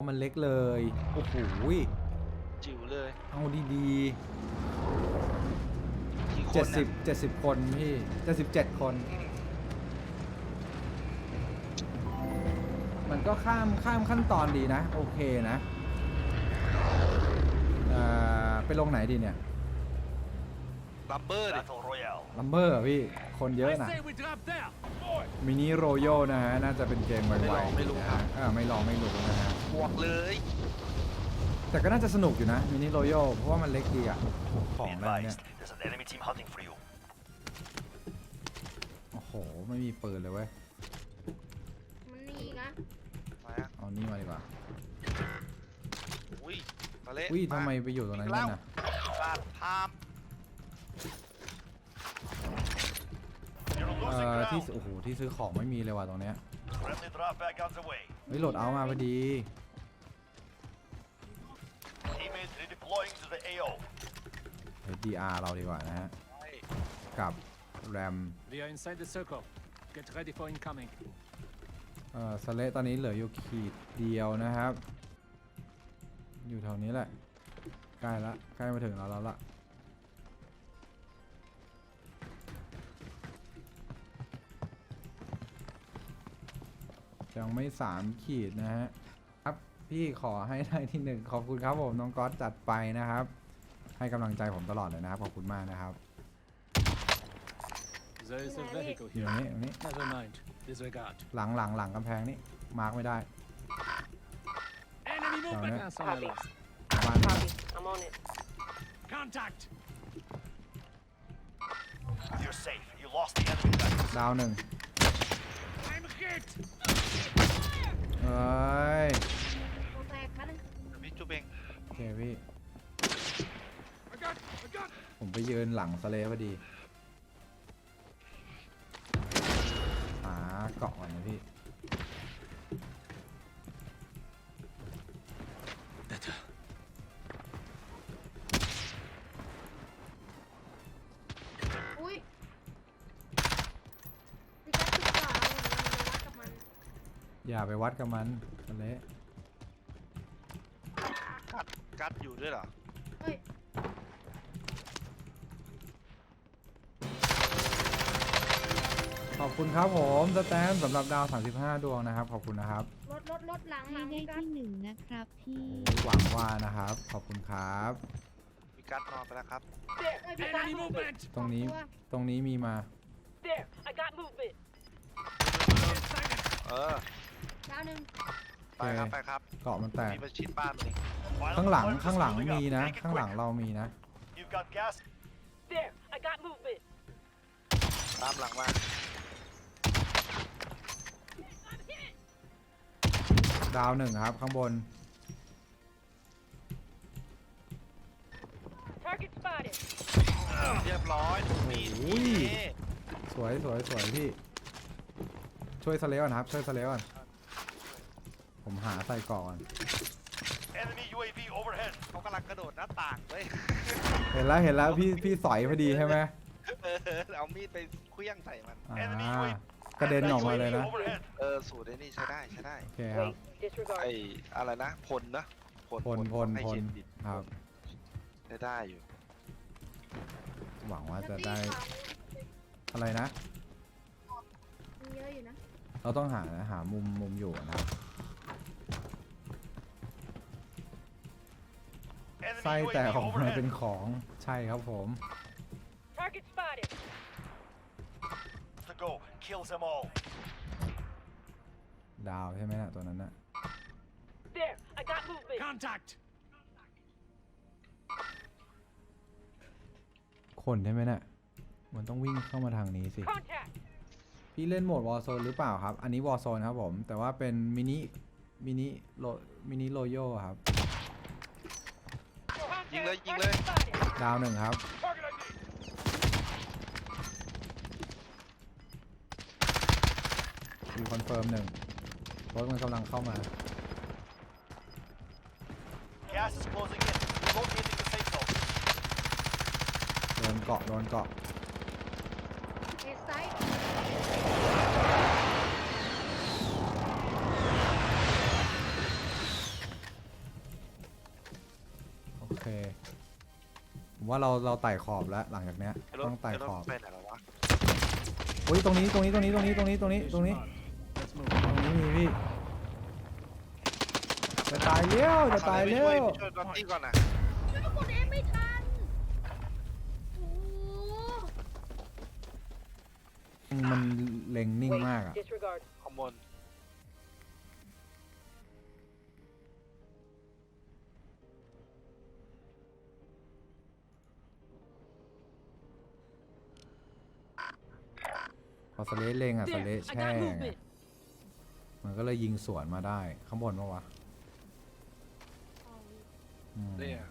มันเล็กเลย โอ้โหจิ๋วเลย เอาดีกี่ๆคเจ็ดนสิน่ะบเจ็ดสิบคนพี่เจ็ดสิบเจ็ดคน มันก็ข้ามข้ามขั้นตอนดีนะ โอเคนะเอ่อไปลงไหนดีเนี่ย ลัมเบอร์ดิ Battle Royale. ลัมเบอร์พี่ คนเยอะนะ we drop there. มินิโรโยนะฮะ น่าจะเป็นเกมไวไม่ลองๆไม่รู้นะครัฮะบ เออไม่ลองไม่รู้นะฮะ บวกเลยแต่ก็น่าจะสนุกอยู่นะ มินิโรโยเพราะว่ามันเล็กดีอะขอ Be งอะไรเนี่ย advised, there's an enemy team hunting for you. โอ้โห ไม่มีปืนเลยเว้ย มันมีอีกนะมาอะเอานี่มาดีกว่าอุ้ยมาเละอุ้ยทำไมไปอยู่ตรงนั้นกันนะบาดพาม You're เอ่ losing อที่ ground. โอ้โหที่ซื้อของไม่มีเลยว่ะตรงเนี้ย Friendly drop back on the way. เฮ้ยโหลดเอามาพอดี Teammates redeploying to the AO. เฮ้ย DR เราดีกว่านะฮะใช่กับแรม We are inside the circle. Get ready for incoming. เอ่อสเลตตอนนี้เหลืออยู่ขีดเดียวนะครับ อยู่แถวนี้แหละ ใกล้ละ ใกล้มาถึงเราแล้วละ ยังไม่สามขีดนะฮะครับพี่ขอให้ได้ที่หนึ่งขอบคุณครับผมน้องก๊อตจัดไปนะครับ ให้กำลังใจผมตลอดเลยนะครับขอบคุณมากนะครับ There is a vehicle อยู่ here. ตรงนี้ตรงนี้ Never mind. Disregard. หลังหลังหลังกำแพงนี่มาร์กไม่ได้ Enemy movement. yeah. Cancel my list. บ้านนี้ Copy I'm on it Contact. You're safe. You lost the enemy battle. ดาวหนึ่ง I'm hit. เอ้ยโดนแตกคันหนึงเดี๋ยวพี่จุ๊บเองโอเคพี่ ผมไปยืนหลังสเลพอดีหาเกาะก่อนนะพี่ อย่าไปวัดกับมันสเลกัดกัดอยู่ด้วยเหรอ เฮ้ยขอบคุณครับผมสแตนสำหรับดาว 35 ดวงนะครับ ขอบคุณนะครับรถรถรถหลังหให้ลังได้พี่กัดที่หนึ่งนะครับพี่ หวังว่านะครับ ขอบคุณครับ มีกัดนอนไปแล้วครับ เฮ้ยพี่กัด Enemy movement. ตรงนี้สอตัวตรงนี้มีมา There, I got movement. เออดาวหนึ่งไปครับไปครับเกาะมันแตกมีประชิดบ้านมันเอง Final ข้างหลัง deployment is ข้างหลัง moving up. มีนะ Make it ข้างหลัง quick. เรามีนะ You've got gas. There, I got movement. ตามหลังมาดาวหนึ่งครับ ข้างบน Target spotted. เรียบร้อยมีดโอ้ยนี่สวยสวยสวยพี่ ช่วยสเลก่อนครับ ช่วยสเลก่อน ผมหาใส่เกาะก่อน Enemy UAV overhead. เขากำลังกระโดดหน้าต่างเว้ย เห็นแล้วเห็นแล้วพี่พี่สอยพอดีใช่ไหมเออเอามีดไปเคลี้ยงใส่มัน อ่ากระเด็นออกมาเลยนะ UAV overhead. เออสูตรไอ้นี่ใช้ได้ใช้ได้ โอเคครับ Wait, disregard. ไอ้อะไรนะพลนะพลพลพลให้พลเช็ดดินครับ ได้ได้อยู่หวังว่าแล้วจะตีได้ขวาอะไรนะ มีเยอะอยู่นะ เราต้องหาหามุมมุมอยู่นะครับ ไส้แต่ UAV ของมา overhead. เป็นของใช่ครับผม Target spotted. To go. Kills them all. ดาวใช่ไหมนะตัวนั้นนะ There, I got movement. Contact. คนใช่ไหมนะ่ะมันต้องวิ่งเข้ามาทางนี้สิ Contact. พี่เล่นโหมดวอ r z โซนหรือเปล่าครับ อันนี้วอ r z โซนครับผม แต่ว่าเป็นมินิมินิโลมินิโรโยครับ ยิง Contact. เลยยิงเลย Target spotted. ดาวหนึ่งครับ Target ID. มีคอนเฟิร์มหนึ่งรถมันกำลังเข้ามา Gas is closing in. Locating the safe zone. โดนเกาะโดนเกาะ ผมว่าเราเราไต่ขอบแล้วหลังจากเนี้ยไอ้รถต้องไต่ไอ้รถขอบไปไหนแล้ววะอุ้ยตรงนี้ตรงนี้ตรงนี้ตรงนี้ตรงนี้ตรงนี้ตรงนี้ Let's move. ตรงนี้มีพี่จะตายเลี้ยวจะตายไปเลี้ช่วยยวไปช่วยดอตตี้ก่อนนะแล้วกดเอฟไม่ทันโอ้มันเล็งนิ่ง Wait, มากอะ disregard. ขโมย พอสเลสเล็งอะสเล There, ส I แช่ got ไง movement. มันก็เลยยิงสวนมาได้ข้างบนปะวะอืมเนี่ย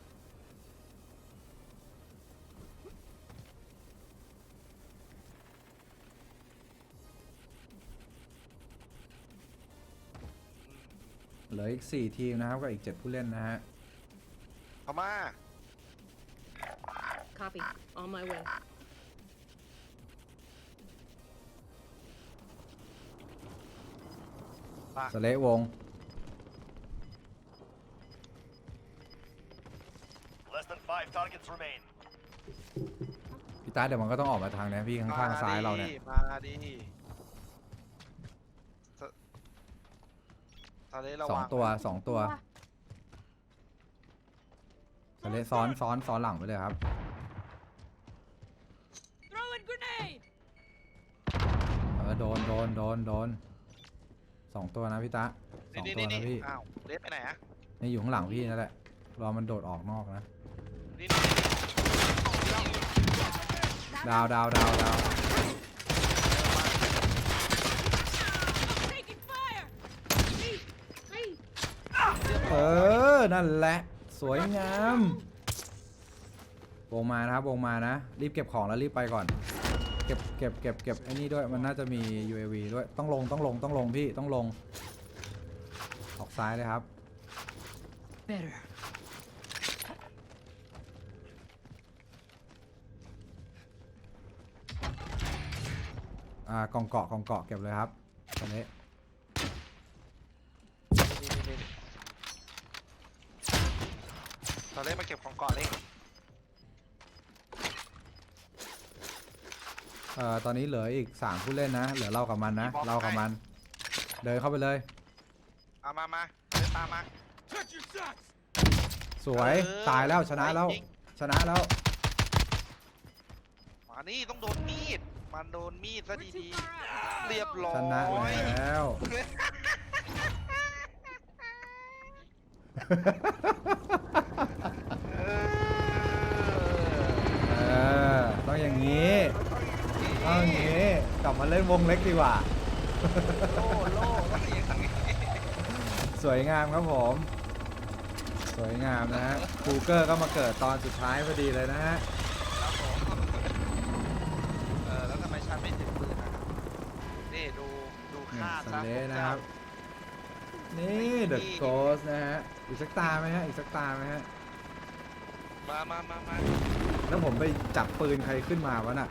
เหลืออีกสี่ทีมนะครับกับอีกเจ็ดผู้เล่นนะฮะ พม่า Copy. On my way. สเลสวง Less than five targets remain. พี่ตาเดี๋ยวมันก็ต้องออกมาทางเนี้ยพี่ข้างๆซ้ายเราเนี่ยมาดิสตอนนี้ระสอวังงตัวสองตัวสเลสซ้อนซ้อนซ้อนหลังไปเลยครับ Throwing grenade! เออโดนโดนโดนโดนส องตัวนะพี่ตาสนี่องนี่ตัวนี่นะพี่อ้าวเลสไปไหนอะนี่อยู่ข้างหลังพี่นั่นแหละรอมันโดดออกนอกนะ นี่นี่นี่ดาวดาวดาวดาว Taking fire! เฮ้ยเออ นั่นแหละ สวยงามวงมานะครับวงมานะ รีบเก็บของแล้วรีบไปก่อน เก็บเก็บเก็บเก็บไอ้นี่ด้วยมันน่าจะมี UAV ด้วยต้องลงต้องลงต้องลงพี่ต้องลง ออกซ้ายเลยครับ Better. อ่ากองเกาะกองเกาะเก็บเลยครับตอนนี้นี่นี่นี่ตอนเล่นมาเก็บของก่อนเลย เอ่อตอนนี้เหลืออีก3ผู้เล่นนะ เหลือเรากับมันนะ เรากับมัน เดินเข้าไปเลย เอามามาเดินตามมา Touch your socks. สวย เออตายแล้วชนะแล้ว จริงชนะแล้วมานี่ต้องโดนมีด มันโดนมีดซะ We're ดี too far out. ๆเรียบร้อชนะยแล้ว เออ ต้องอย่างนี้ ต้องอย่างนี้ กลับมา เล่นวงเล็กดีกว่า โล่โล่ต้องอย่างนี้สวยงามครับผม สวยงามนะฮะคูเกอร์ก็มาเกิดตอนสุดท้ายพอดีเลยนะฮะ ครับผมเออแล้วทำไมฉันไม่ถือปืนอะนี่ดูดูนี่ค่าสซะเลพวกนะเจ้าครับ นี่เดอะโกสนะฮะ อีกสักตาไหมฮะ อีกสักตาไหมฮะ มามามามาแล้วผมไปจับปืนใครขึ้นมาวะน่ะ